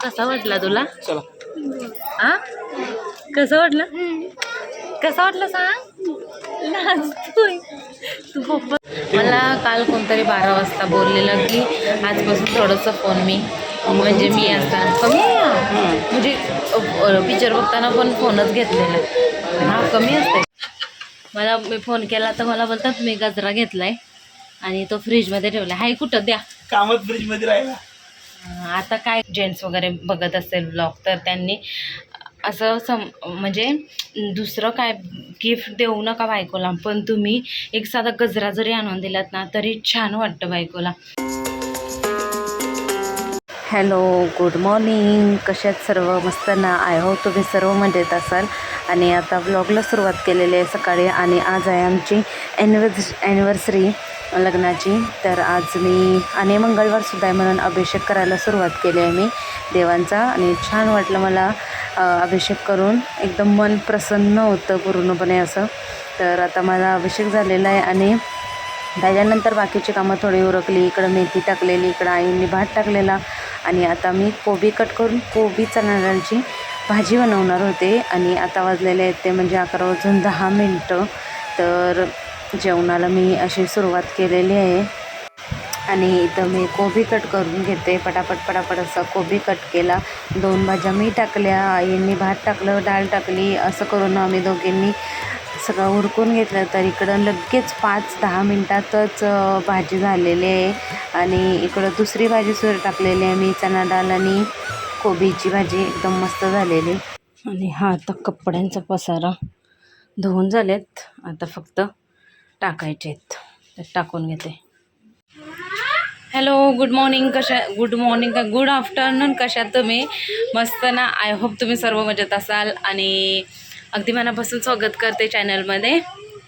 कसा वाटला तुला? चला. आ कसं वाटलं? कसं वाटलं सांग? लाजतोय तू पप्पा मला काल कोणतरी बारा वाजता बोललेलं की आजपासून थोडंसं फोन मी म्हणजे मी असताना कमी हा. म्हणजे पिक्चर बघताना पण फोनच घेतलेला. हा कमी असते मला मी फोन केला तर मला बोलतात मी गजरा घेतलाय आणि तो फ्रीजमध्ये ठेवला हाय कुठं द्या. कामत ब्रिजमध्ये राहिला. आता काय जेंट्स वगैरे बघत असेल ब्लॉग तर त्यांनी असं सम म्हणजे दुसरं काय गिफ्ट देऊ नका बायकोला पण तुम्ही एक साधा गजरा जरी आणून दिलात ना तरी छान वाटतं बायकोला. हॅलो गुड मॉर्निंग कशात सर्व? मस्त ना? आय होप तुम्ही सर्व मजेत असाल. आणि आता ब्लॉगला सुरुवात केलेली आहे सकाळी आणि आज आहे आमची ॲनिव्हर्स ॲनिव्हर्सरी लग्नाची. तर आज मी आणि मंगळवारसुद्धा आहे म्हणून अभिषेक करायला सुरुवात केली आहे मी देवांचा. आणि छान वाटलं मला अभिषेक करून. एकदम मन प्रसन्न होतं पूर्णपणे असं. तर आता माझा अभिषेक झालेला आहे आणि त्याच्यानंतर बाकीची कामं थोडी उरकली. इकडं मेथी टाकलेली इकडं आईंनी भात टाकलेला. आणि आता मी कोबी कट करून कोबी चणा भाजी बनवणार होते. आणि आता वाजलेले आहेत ते म्हणजे अकरा वाजून दहा मिनटं. तर जेवणाला मी अशी सुरुवात केलेली आहे. आणि इथं मी कोबी कट करून घेते. पटापट पटापट असा कोबी कट केला. दोन भाज्या मी टाकल्या. आईंनी भात टाकलं डाळ टाकली. असं करून आम्ही दोघींनी सगळं उरकून घेतलं. तर इकडं लगेच पाच दहा मिनटातच भाजी झालेली आहे. आणि इकडं दुसरी भाजी सुरू टाकलेली आहे मी चणा डाळ आणि कोबीची भाजी. एकदम मस्त झालेली. आणि हा आता कपड्यांचा पसारा धुवून झालेत. आता फक्त टाकायचे आहेत तर टाकून घेते. हॅलो गुड मॉर्निंग कशा गुड मॉर्निंग का गुड आफ्टरनून कशात तुम्ही? मस्त ना? आय होप तुम्ही सर्व मजेत असाल आणि अगदी मनापासून स्वागत करते चॅनलमध्ये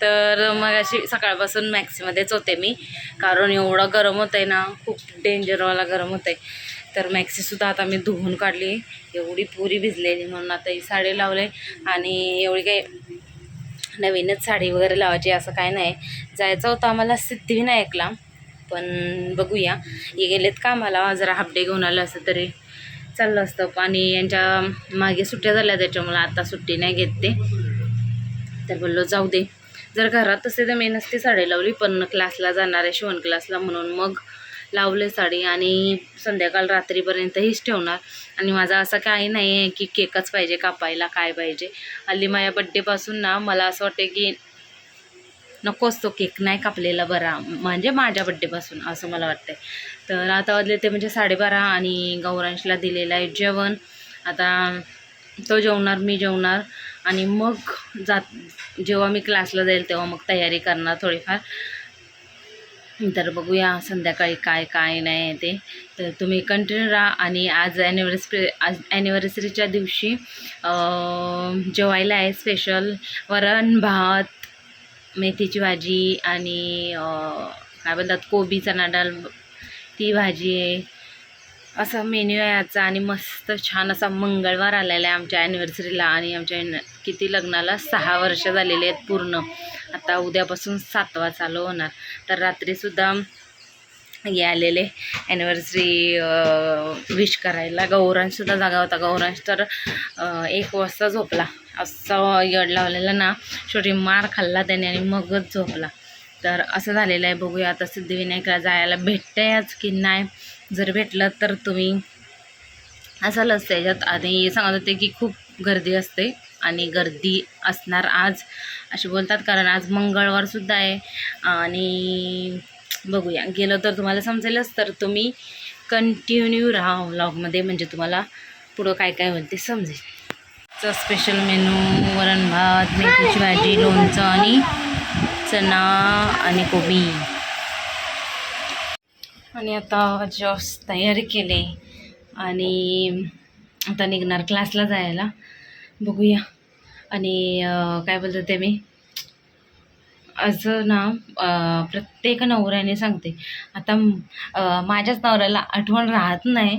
तर मग अशी सकाळपासून मॅक्सीमध्येच होते मी कारण एवढं गरम होतं आहे ना खूप डेंजरवाला गरम होतं आहे तर मॅक्सीसुद्धा आता मी धुवून काढली. एवढी पुरी भिजलेली म्हणून आता ही साडी लावले आणि एवढी काही नवीनच साडी वगैरे लावायची असं काय नाही. जायचं होतं आम्हाला सिद्धिविनायकला पण बघूया. हे गेलेत का आम्हाला जरा हाफ डे घेऊन आलं असं तरी चाललं असतं. आणि यांच्या मागे सुट्ट्या झाल्या त्याच्यामुळे आता सुट्टी नाही घेत ते. तर बोललो जाऊ दे. जर घरात असते तर मी नसती साडी लावली पण क्लासला जाणार आहे शिवण क्लासला म्हणून मग लावले साडी आणि संध्याकाळ रात्रीपर्यंत हीच ठेवणार. आणि माझा असं काही नाही आहे की केकच पाहिजे कापायला काय पाहिजे. हल्ली माझ्या बड्डेपासून ना मला असं वाटतं की नकोच तो केक नाही कापलेला बरा. म्हणजे माझ्या बड्डेपासून असं मला वाटतंय. तर आता वाजले ते म्हणजे साडेबारा आणि गौरांशला दिलेलं आहे जेवण. आता तो जेवणार मी जेवणार. आणि मग जात जेव्हा मी क्लासला जाईल तेव्हा मग तयारी करणार थोडीफार. तर बघूया संध्याकाळी काय काय नाही आहे ते. तर तुम्ही कंटिन्यू राहा आणि आज ॲनिव्हर्सरी आज ॲनिव्हर्सरीच्या दिवशी जेवायला आहे स्पेशल वरण भात मेथीची भाजी आणि काय बोलतात कोबी चणा डाळ ती भाजी आहे. असा मेन्यू आहे आजचा आणि मस्त छान असा मंगळवार आलेला आहे आमच्या ॲनिव्हर्सरीला आणि आमच्या किती लग्नाला सहा वर्ष झालेली आहेत पूर्ण. आता उद्यापासून सातवा चालू होणार. तर रात्रीसुद्धा हे आलेले ॲनिव्हर्सरी विश करायला. गौरांशसुद्धा जागा होता. गौरांश तर एक वाजता झोपला. असं यड लावलेला ना शेवटी मार खाल्ला त्याने आणि मगच झोपला. तर असं झालेलं आहे. बघूया आता सिद्धिविनायकला जायला भेटतंयच की नाही. जर भेटला तर तुम्ही असालच त्याच्यात आणि सांगत होते की खूप गर्दी असते आणि गर्दी असणार आज असे बोलतात. कारण आज मंगळवारसुद्धा आहे. आणि बघूया. गेलो तर तुम्हाला समजेलच तर तुम्ही कंटिन्यू राहा व्लॉगमध्ये म्हणजे तुम्हाला पुढं काय काय होईल ते समजेल. चं स्पेशल मेनू वरण भात मेथीची भाजी लोणचं आणि चणा आणि कोबी. आणि आता जॉब्स तयारी केली आणि आता निघणार क्लासला जायला. बघूया. आणि काय बोलतो ते मी? असं ना प्रत्येक नवऱ्याने सांगते. आता माझ्याच नवऱ्याला आठवण राहत नाही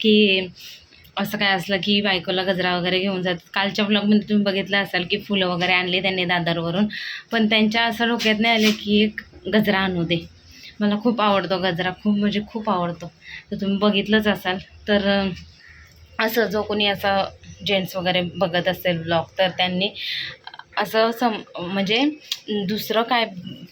की असं काय असलं की बायकोला गजरा वगैरे घेऊन जातात कालच्या ब्लॉगमध्ये तुम्ही बघितलं असाल की फुलं वगैरे आणले त्यांनी दादरवरून. पण त्यांच्या असं डोक्यात नाही आले की एक गजरा आणू दे. मला खूप आवडतो गजरा खूप म्हणजे खूप आवडतो. तर तुम्ही बघितलंच असाल. तर असं जो कोणी असा जेंट्स वगैरे बघत असेल ब्लॉग तर त्यांनी असं सम म्हणजे दुसरं काय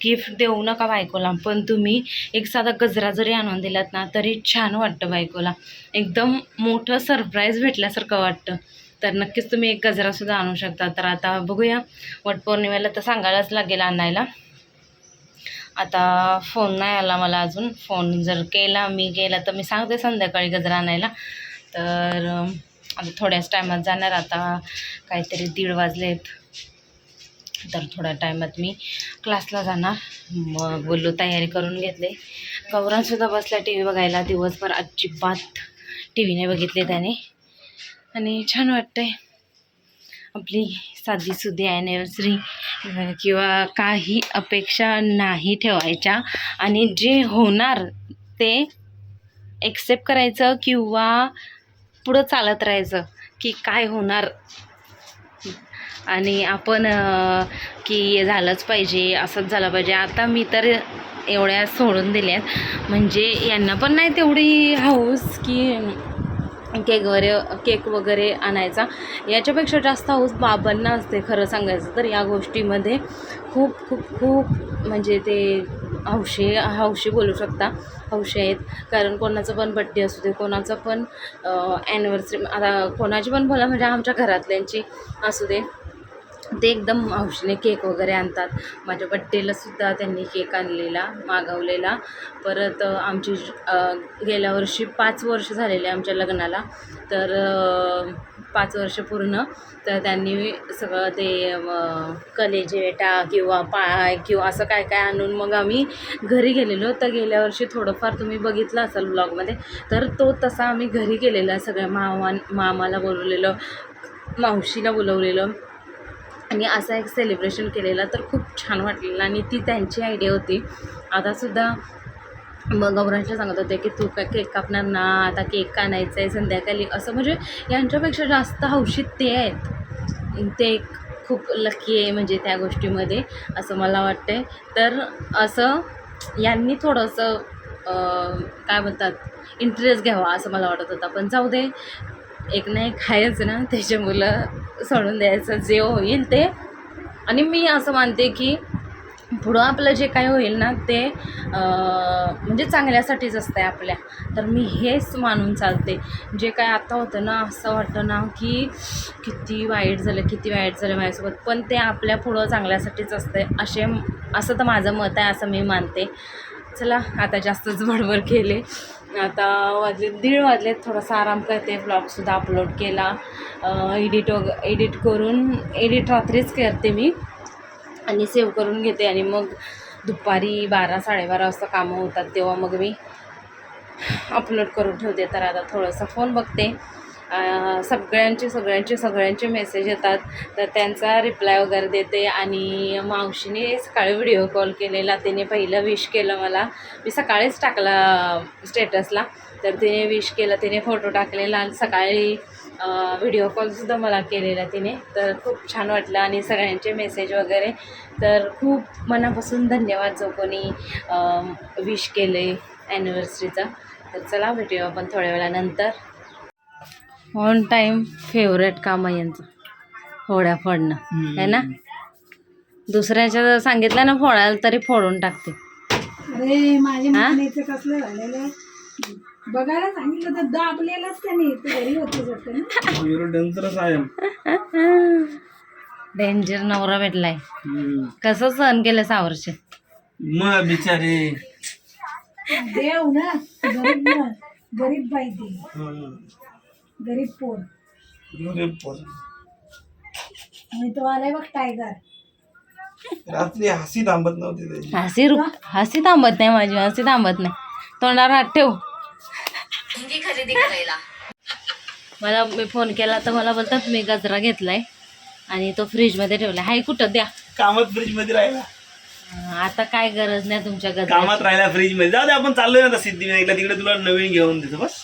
गिफ्ट देऊ नका बायकोला पण तुम्ही एक साधा गजरा जरी आणून दिलात ना तरी छान वाटतं बायकोला. एकदम मोठं सरप्राईज भेटल्यासारखं वाटतं. तर नक्कीच तुम्ही एक गजरासुद्धा आणू शकता. तर आता बघूया वटपौर्णिमेला तर सांगायलाच लागेल आणायला. आता फोन नाही आला मला अजून. फोन जर केला मी गेला तर मी सांगते संध्याकाळी गजरा आणायला. तर आता थोड्याच टायमात जाणार. आता काहीतरी दीड वाजलेत. तर थोड्या टायमात मी क्लासला जाणार. मग बोललो तयारी करून घेतले. गौरांसुद्धा बसला टी व्ही बघायला. दिवसभर अजिबात टी व्ही नाही बघितले त्याने. आणि छान वाटतंय. आपली साधी सुधी ॲनिव्हर्सरी किंवा काही अपेक्षा नाही ठेवायच्या. आणि जे होणार ते एक्सेप्ट करायचं किंवा पुढं चालत राहायचं की काय होणार. आणि आपण की हे झालंच पाहिजे असंच झालं पाहिजे. आता मी तर एवढ्या सोडून दिल्यात. म्हणजे यांना पण नाही तेवढी हौस की केक वगैरे केक वगैरे आणायचा. याच्यापेक्षा जास्त हौस बाबांना असते खरं सांगायचं तर या गोष्टीमध्ये खूप खूप खूप म्हणजे ते हौशी हौशी बोलू शकता. हौशी आहेत. कारण कोणाचं पण बड्डे असू दे कोणाचं पण ॲनिव्हर्सरी आता कोणाची पण बोला म्हणजे आमच्या घरातल्यांची असू दे. ते एकदम हौशीने केक वगैरे आणतात. माझ्या बड्डेलासुद्धा त्यांनी केक आणलेला मागवलेला. परत आमची गेल्या वर्षी पाच वर्ष झालेले आमच्या लग्नाला. तर पाच वर्ष पूर्ण. तर त्यांनी सगळं ते कलेजेटा किंवा पाय किंवा असं काय काय आणून मग आम्ही घरी गेलेलो. तर गेल्या वर्षी थोडंफार तुम्ही बघितलं असाल ब्लॉगमध्ये तर तो तसा आम्ही घरी गेलेला. सगळ्या मामा मामाला बोलवलेलं मावशीला बोलवलेलं. आणि असा एक सेलिब्रेशन केलेला तर खूप छान वाटलेलं आणि ती त्यांची आयडिया होती. आतासुद्धा मग गौरांच्या सांगत होते की तू काय केक कापणार ना आता केक आणायचं आहे संध्याकाळी. असं म्हणजे यांच्यापेक्षा जास्त हौशीत ते आहेत. ते एक खूप लकी आहे म्हणजे त्या गोष्टीमध्ये असं मला वाटते तर असं यांनी थोडंसं काय म्हणतात इंटरेस्ट घ्यावा असं मला वाटत होतं. पण जाऊ दे एक ना एक आहेच ना त्याच्या मुलं सोडून द्यायचं जे होईल ते. आणि मी असं मानते की पुढं आपलं जे काय होईल ना ते म्हणजे चांगल्यासाठीच असतं आहे आपल्या. तर मी हेच मानून चालते. जे काय आता होतं ना असं वाटतं ना की किती वाईट झालं किती वाईट झालं माझ्यासोबत. पण ते आपल्या पुढं चांगल्यासाठीच असते असे असं तर माझं मत आहे असं मी मानते. चला आता जास्तच बडबड केले. आता वाजले दीड वाजले थोडासा आराम करते ब्लॉगसुद्धा अपलोड केला. एडिट वग एडिट करून एडिट रात्रीच करते मी. आणि सेव्ह करून घेते आणि मग दुपारी बारा साडेबारा वाजता कामं होतात तेव्हा मग मी अपलोड करून ठेवते. तर आता थोडंसं फोन बघते. सगळ्यांचे सगळ्यांचे सगळ्यांचे मेसेज येतात. तर त्यांचा रिप्लाय वगैरे देते आणि मावशीने सकाळी व्हिडिओ कॉल केलेला. तिने पहिलं विश केलं मला. मी सकाळीच टाकला स्टेटसला तर तिने विश केलं तिने फोटो टाकलेला आणि सकाळी व्हिडिओ कॉलसुद्धा मला केलेला तिने. तर खूप छान वाटलं आणि सगळ्यांचे मेसेज वगैरे. तर खूप मनापासून धन्यवाद जो कोणी विश केले ॲनिव्हर्सरीचा तर चला भेटूया आपण थोड्या वेळानंतर ऑन टाईम फेवरेट काम आहे यांचं. होड्या फोडणं है ना? दुसऱ्याच्या जर सांगितलं ना फोडायला तरी फोडून टाकते. अरे माझ्या हा? मुलीचं कसलं झालेलं बघायला सांगितलं तर दाबलेलंच त्याने ते घरी होतं वाटतं ना? डेंजरस आहे डेंजर नवरा भेटलाय. कसं सहन केलं सहा वर्ष मग बिचारे. देव ना गरीब ना गरीब बाई ती. गरीब पोर. आणि तो आलाय बघ टायगर रात्री हसी थांबत नव्हती त्याची. हसी रु हसी थांबत नाही माझी हसी थांबत नाही. तोंडावर हात ठेव. मला मी फोन केला तर मला बोलतात मी गजरा घेतलाय आणि तो फ्रीजमध्ये ठेवलाय. हाय कुठं? द्या. कामात फ्रीजमध्ये राहिला आता काय गरज नाही तुमच्या गजरा कामात राहिला फ्रीजमध्ये जाऊ दे आपण चाललोय ना आता सिद्धिविनायकला तिकडे तुला नवीन घेऊन देतो बस.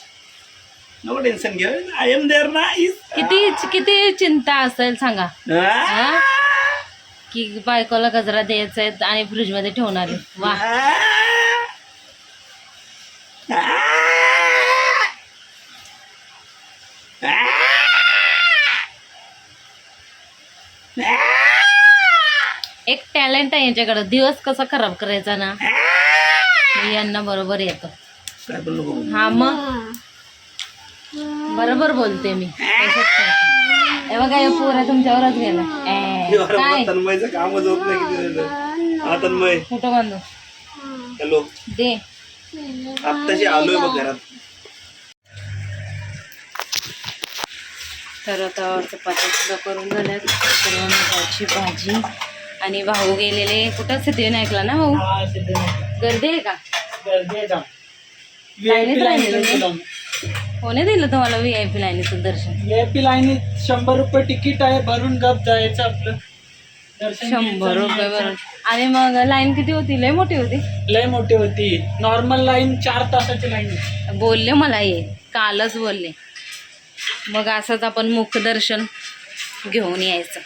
टेन्शन आय एम देअर नाही किती किती चिंता असेल सांगा. की बायकोला गजरा द्यायचा आहे आणि फ्रीजमध्ये ठेवणार वा. एक टॅलेंट आहे यांच्याकडे. दिवस कसा खराब करायचा ना? यांना बरोबर येतो. काय बोललो हा मग? बरोबर बोलते मी. हे बघा हे पोरा तुमच्यावरच गेला. ए, काय? तन्मयचं कामच होत नाही किती झालं. हा तन्मय. कुठं बांधू हॅलो. दे. आत्ताशी आलोय बघ घरात. तर आता चपात्या सुद्धा करून झाल्यात. सर्व मिठाची भाजी आणि भाऊ गेलेले. कुठं? सिद्धिविनायकला ना भाऊ? गर्दी आहे का? राहिलेलं ते? कोणी दिलं तुम्हाला व्ही आय पी लाईनीचं दर्शन? व्हीआयपी लाईनीत शंभर रुपये तिकीट आहे भरून गप जायचं आपलं. दर्शन शंभर रुपये बरोबर आणि मग लाईन किती होती? लय मोठी होती? लय मोठी होती. नॉर्मल लाईन चार तासाची लाईन बोलले मला ये. कालच बोलले. मग असंच आपण मुखदर्शन घेऊन यायचं.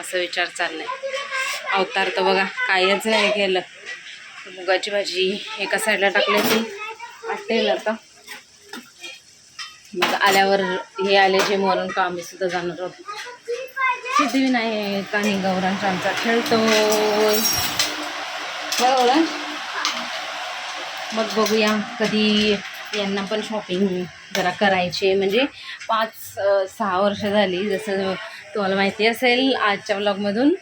असं विचार चाललाय. अवतार तर बघा कायच नाही केलं. मुगाची भाजी एका साईडला टाकल्याची वाटेल आता मग आल्यावर हे आले जे मरून का आम्ही सुद्धा जाणार आहोत. सिद्धिविनायक आणि गौरांचा आमचा खेळतोय गौरांश मग बघूया कधी यांना पण शॉपिंग जरा करायची. म्हणजे पाच सहा वर्ष झाली. जसं तुम्हाला माहिती असेल आजच्या ब्लॉगमधून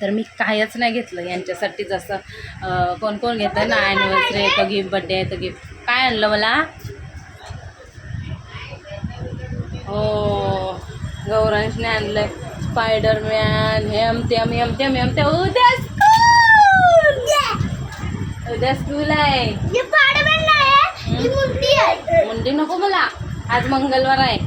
तर मी कायच नाही घेतलं यांच्यासाठी. जसं कोण कोण घेतं? ना ॲनिव्हर्सरी येतं गिफ्ट बड्डे आहे तर गिफ्ट काय आणलं मला? हो. गौरांशने आणलं स्पायडरमॅन हेम तेम हेम तेम हेम ते उद्या स्कूल उद्या स्कूल आहे. मुंडी नको मला. आज मंगळवार आहे.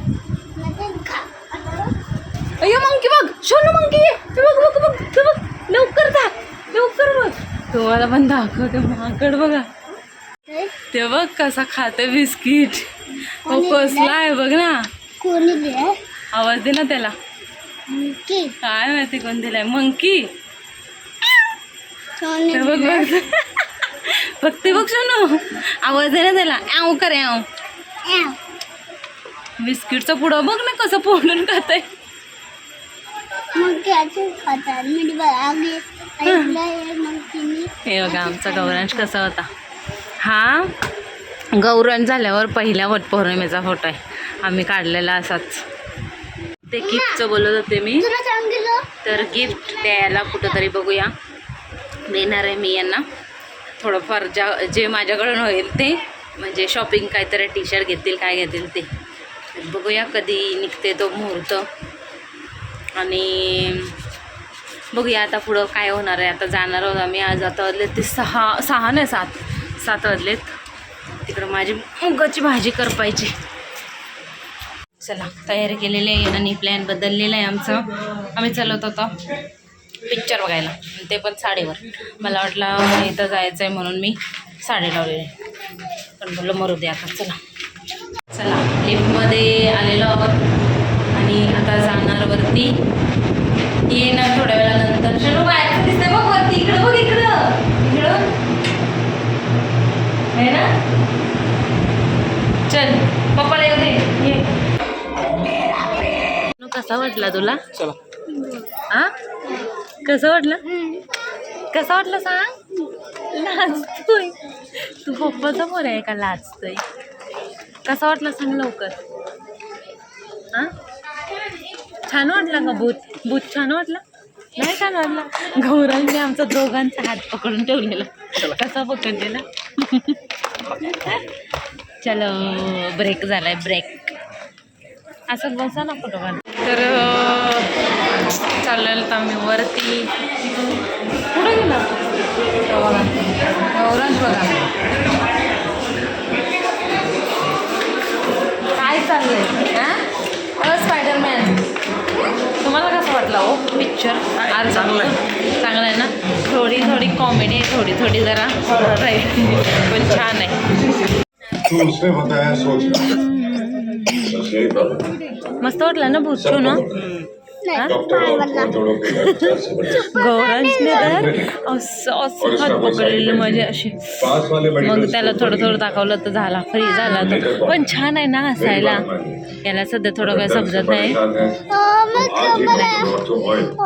अय्यो मंकी बघ. शोनू मंकी बघ बघ बघ बघ. लवकर जा. लवकर बघ. तुम्हाला पण दाखवते माकड बघा. ते बघ कसा खाते बिस्किट. हो कसला आहे बघ ना. कोणी दिलाय आवाज दे ना त्याला. की काय माहिती कोण दिलाय मंकी कोणी बघ बघ. फक्त बघ सोनू. आवाज दे ना त्याला. आव करे आव बिस्किटचा पुडा बघ ना कसं फोडून खात आहे मग त्याचे खातात. मी आगे ऐकलंय मग तिने हे बघा आमचा गौरांश कसा होता. हा? गौरांश झाल्यावर पहिल्या वटपौर्णिमेचा फोटो आहे. आम्ही काढलेला असाच. ते गिफ्टचं बोलत होते मी. तर गिफ्ट द्यायला कुठंतरी बघूया. देणार आहे मी यांना. थोडंफार ज्या जे माझ्याकडून होईल ते. म्हणजे शॉपिंग काहीतरी टी शर्ट घेतील काय घेतील ते. बघूया कधी निघते तो मुहूर्त. आणि बघूया आता पुढं काय होणार आहे. आता जाणार आहोत आम्ही. आज आता वाजले ते सहा सहा नाही सात. सात वाजलेत. तिकडं माझी मुगाची भाजी करपायची. चला तयारी केलेली आहे आणि प्लॅन बदललेला आहे आमचं. आम्ही चालवत होतो पिक्चर बघायला. ते पण साडेवर. मला वाटलं इथं जायचं आहे म्हणून मी साडे लावलेली पण बोललं मरू दे आता चला. चला लिफ्टमध्ये आलेलो आहोत. आणि आता जाणार वरती. येणार थोड्या वेळानंतर. चलो बाहेर दिसते बघ वरती. इकडं बघ इकडं. इकडं. आहे ना? चल पप्पाला येऊ दे. ये कसा वाटला तुला? चला. आ कसं वाटलं? कसं वाटलं सांग? लाजतोय. तू पप्पाचा पोर आहे का लाजतोय? कसं वाटलं सांग लवकर? हा? छान वाटला का भूत? भूत छान वाटला? नाही छान वाटला? गौरांनी आमचा दोघांचा हात पकडून ठेवलेला. कसा पकडलेला? चलो ब्रेक झालाय ब्रेक असं बसा ना फोटो काढ तर चाललेलं तर आम्ही वरती. कुठे गेला? तो बघा काय चाललंय? हा स्पायडरमॅन तुम्हाला कसं वाटलं हो? पिक्चर अरे चांगलं आहे. चांगलं आहे ना? थोडी थोडी कॉमेडी आहे थोडी थोडी जरा. हॉरर आहे. पण छान आहे मस्त वाटलं ना भूत ना? गौरांशने तर असं असं हात पकडलेलं म्हणजे अशी मग त्याला थोडं थोडं दाखवलं तर झाला फ्री झाला तो. पण छान आहे ना हसायला. याला सध्या थोडं काही समजत नाही.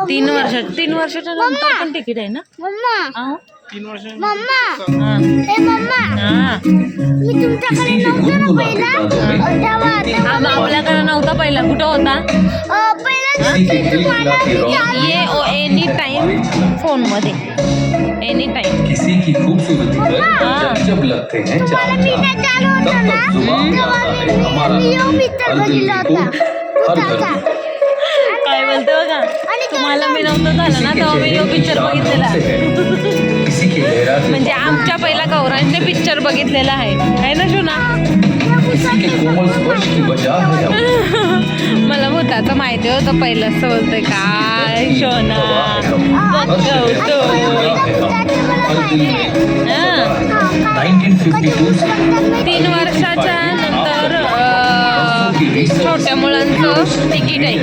तीन वर्षा तीन वर्षाच्या नंतर पण तिकीट आहे ना. तीन वर्ष मम्मा. ए मम्मा. मी तुमच्याकडे नव्हतो ना पहिला. अ, तेव्हा तेव्हा आम- आपल्याकडे नव्हता पहिला. कुठं होता? अ, पहिला आली. ये ओ एनी टाइम फोनमध्ये. एनी टाइम किसी की खूबसूरती पर हाँ। जब लगते हैं चार होतो ना तेव्हा मी है मी पिक्चर होता भूताचा. काय बोलते बघा? तुम्हाला मी नव्हतं झालं ना तेव्हा मी यो पिक्चर बघितलेला. म्हणजे आमच्या पहिला गौरांशने पिक्चर बघितलेला आहे. है ना शोना? मला भूताचं माहिती होतं पहिलं असं बोलतोय काय शोना? हर शहर बघतो हम हर दिल में. 1952 से तीन वर्षाच्या नंतर छोट्या मुलांचं तिकीट आहे.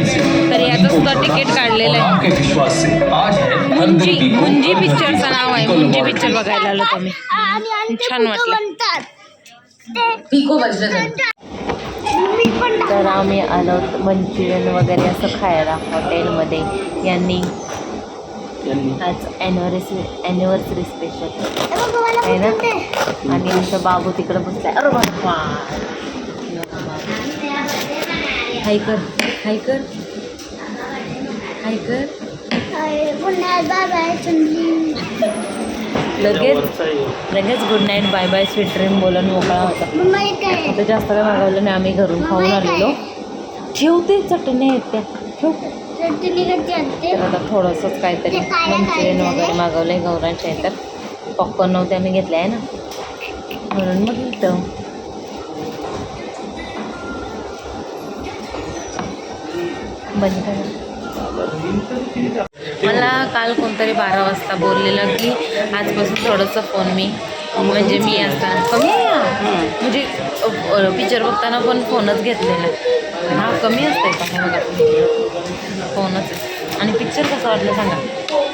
सुद्धा तिकीट काढलेलं आहे. आपके विश्वास से आज हर मुंजी मुंजी पिक्चरचं नाव आहे. मुंजी पिक्चर बघायला आलो तुम्ही. छान वाटलं. तर आम्ही आलो मंचुरियन वगैरे असं खायला हॉटेलमध्ये. यांनी आज ॲनिव्हर्सरी ॲनिव्हर्सरी स्पेशल आहे ना. आणि आमचा बाबू तिकडे बसलाय अरे बाबा हाय कर हाय कर. हाय कर. लगेच लगेच good night bye bye sweet dream बोलून मोकळा होता? आता जास्त काय मागवलं नाही आम्ही घरून खाऊन आलेलो. ठेवते चटणी आहेत त्या. ठेव. आता थोडंसंच काहीतरी मंचुरियन वगैरे मागवलं आहे गौरांच्या आहे तर. पॉपकॉर्न नव्हते आम्ही घेतले आहे ना. म्हणून मग इथं बंद करा. मला काल कोणतरी बारा वाजता बोललेलं की आजपासून थोडंसं फोन मी. म्हणजे मी आता कमी म्हणजे पिक्चर बघताना पण फोनच घेतलेला. हा कमी असते का? फोनच आणि पिक्चर कसं वाटलं सांगा.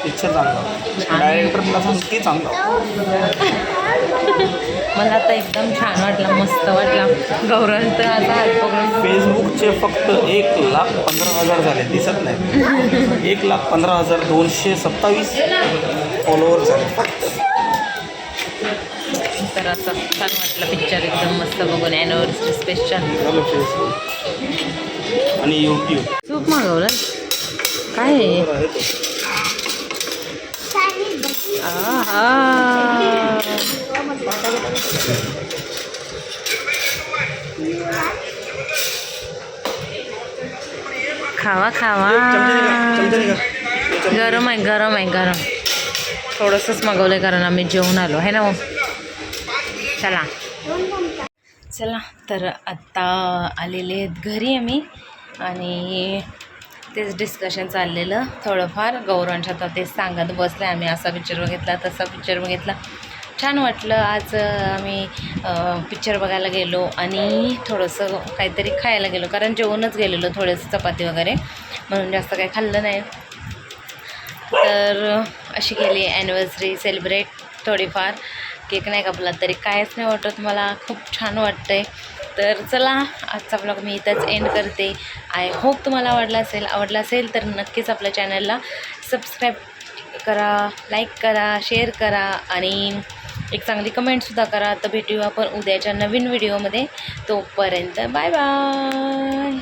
पिक्चर चांगला. डायरेक्टर मला चांगला. मला आता एकदम छान वाटला मस्त वाटला. गौरव तर आता हात पकडून फेसबुकचे फक्त एक लाख पंधरा हजार झाले दिसत नाही. एक लाख पंधरा हजार दोनशे सत्तावीस फॉलोअर झाले. फक्त तर असं छान वाटलं पिक्चर एकदम मस्त बघून ॲनिव्हर्सरी स्पेशल फेसबुक आणि यूट्यूब सूप मागवलं. काय. खावा खावा. गरम आहे गरम आहे गरम. थोडंसंच मागवलं आहे कारण आम्ही जेवून आलो आहे ना मग चला. चला तर आत्ता आलेले आहेत घरी आम्ही आणि तेच डिस्कशन चाललेलं. थोडंफार गौरवांच्या आता तेच सांगत बसले. आम्ही असा पिक्चर बघितला तसा पिक्चर बघितला. छान वाटलं. आज आम्ही पिक्चर बघायला गेलो आणि थोडंसं काहीतरी खायला गेलो. कारण जेवूनच गेलेलो थोडंसं चपाती वगैरे. म्हणून जास्त काही खाल्लं नाही. तर अशी केली ॲनिव्हर्सरी सेलिब्रेट थोडीफार केक नाही कापला तरी. कायच नाही वाटत मला. खूप छान वाटतं आहे तर चला आजचा ब्लॉग मी इथंच एंड करते. आय होप तुम्हाला आवडला असेल. आवडला असेल तर नक्कीच आपल्या चॅनलला सबस्क्राईब करा लाईक करा शेअर करा आणि एक चांगली कमेंटसुद्धा करा. तर भेटूया आपण उद्याच्या नवीन व्हिडिओमध्ये तोपर्यंत बाय बाय